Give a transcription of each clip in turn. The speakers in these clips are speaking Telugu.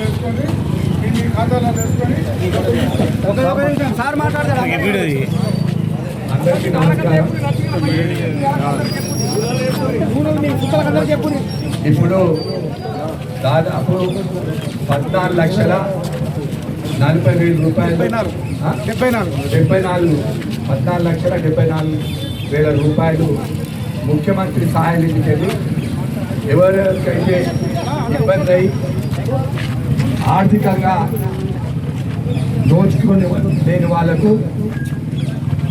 వేసుకొని మీ ఖాతాలో వేసుకొని. సార్ మాట్లాడతారు? అందరికీ నమస్కారం. ఇప్పుడు దాదాపు పద్నాలుగు లక్షల నలభై వేల రూపాయలు? డెబ్బై నాలుగు డెబ్బై నాలుగు పద్నాలుగు లక్షల డెబ్బై నాలుగు వేల రూపాయలు ముఖ్యమంత్రి సహాయ నిధికి వెళ్ళి ఎవరికైతే ఇబ్బంది అయి ఆర్థికంగా దోచుకొని లేని వాళ్ళకు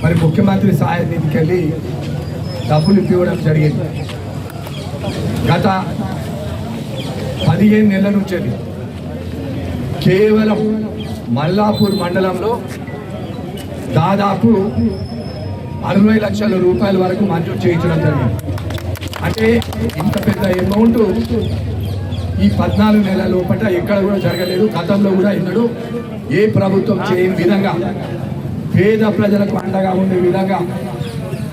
మరి ముఖ్యమంత్రి సహాయ నిధికి వెళ్ళి డబ్బులు ఇవ్వడం జరిగింది. గత పదిహేను నెలల నుంచి కేవలం మల్లాపూర్ మండలంలో దాదాపు అరవై లక్షల రూపాయల వరకు మంజూరు చేయించడం జరిగింది. అంటే ఇంత పెద్ద అమౌంట్ ఈ పద్నాలుగు నెలల లోపల ఎక్కడ కూడా జరగలేదు. గతంలో కూడా ఎన్నడూ ఏ ప్రభుత్వం చేయని విధంగా పేద ప్రజలకు అండగా ఉండే విధంగా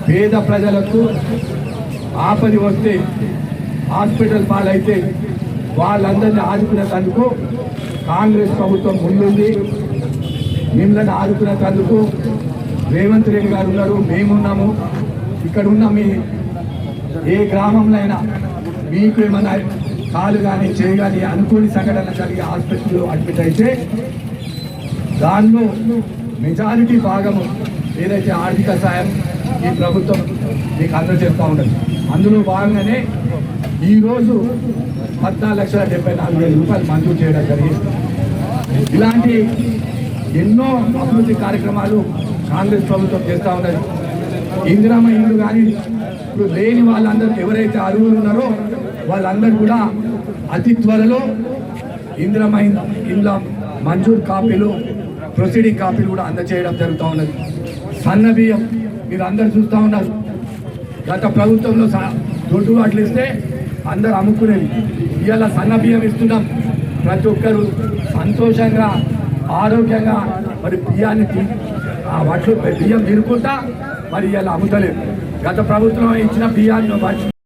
పేద ప్రజలకు ఆపది వస్తే హాస్పిటల్ పాలైతే వాళ్ళందరినీ ఆదుకునేందుకు కాంగ్రెస్ ప్రభుత్వం ముందుంది. మిమ్మల్ని ఆదుకునేందుకు రేవంత్ రెడ్డి గారు ఉన్నారు. మేమున్నాము. ఇక్కడ ఉన్న మీ ఏ గ్రామంలో అయినా మీకు ఏమైనా కాలు కానీ చేయి అనుకోని సంఘటన కలిగి హాస్పిటల్లో అడ్మిట్ అయితే దానిలో మెజారిటీ భాగము ఏదైతే ఆర్థిక సాయం ఈ ప్రభుత్వం మీకు అందజేస్తూ ఉండదు అందులో భాగంగానే ఈరోజు పద్నాలుగు లక్షల డెబ్బై నాలుగు వేల రూపాయలు మంజూరు చేయడం జరిగింది. ఇలాంటి ఎన్నో అభివృద్ధి కార్యక్రమాలు కాంగ్రెస్ ప్రభుత్వం చేస్తూ ఉన్నది. ఇందిరామ ఇల్లు కానీ ఇప్పుడు లేని వాళ్ళందరూ ఎవరైతే అరువులు ఉన్నారో వాళ్ళందరూ కూడా అతి త్వరలో ఇంద్రమైన ఇంద్ర మంజూర్ కాపీలు ప్రొసీడింగ్ కాపీలు కూడా అందజేయడం జరుగుతూ ఉన్నది. సన్న బియ్యం మీరు అందరు చూస్తూ ఉన్నారు. గత ప్రభుత్వంలో స- దొడ్డు వాటిలు ఇస్తే అందరు అమ్ముకునేది. ఇవాళ సన్న బియ్యం ఇస్తున్నాం. ప్రతి ఒక్కరు సంతోషంగా ఆరోగ్యంగా మరి బియ్యాన్ని ఆ వడ్లు బియ్యం తినుకుంటా మరి ఇవాళ అమ్ముతలేదు గత ప్రభుత్వం ఇచ్చిన బియ్యాన్ని